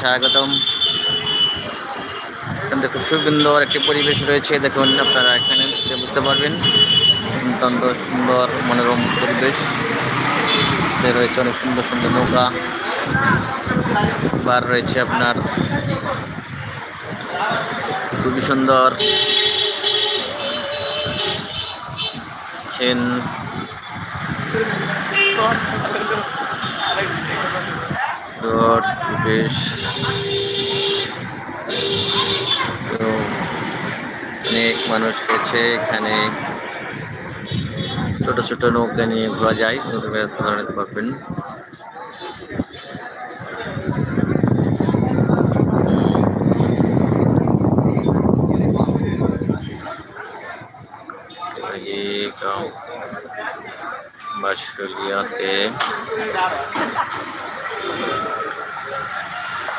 স্বাগতম। এখানে খুব সুন্দর একটি পরিবেশ রয়েছে, দেখুন আপনারা এখানে বুঝতে পারবেন। অত্যন্ত সুন্দর মনোরম পরিবেশ। রয়েছে অনেক সুন্দর সুন্দর নৌকা। বার রয়েছে আপনার। খুবই সুন্দর। দেখেন রোড বেশ। তো, অনেক মানুষ রয়েছে এখানে। ছোট ছোট নৌকা নিয়ে ঘোরা যায়। ধরে নিতে পারবেন। বাসলিয়াতে